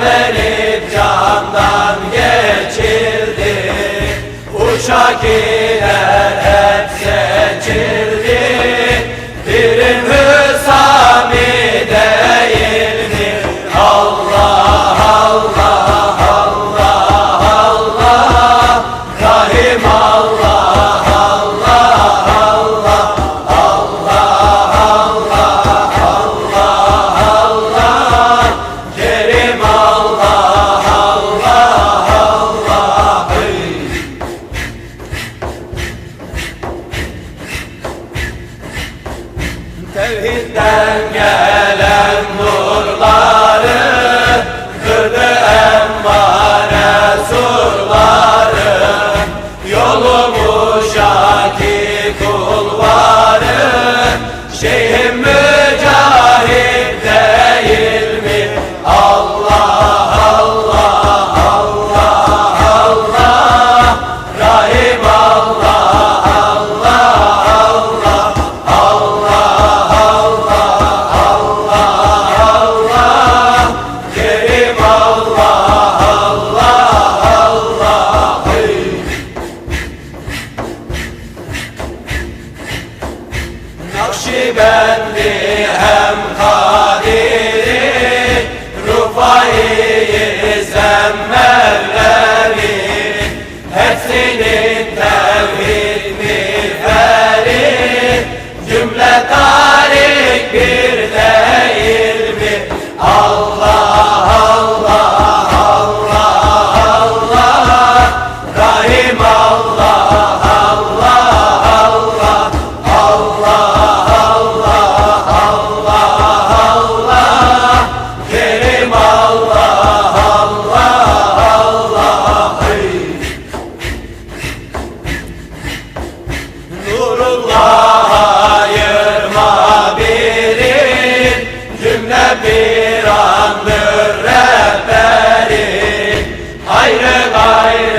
verip candan geçildi Uşak Tevhidden gelen nurları Kırdı emmane surları. Yolumu şaki kulları Şeyhimiz hepsinin Bye gayrı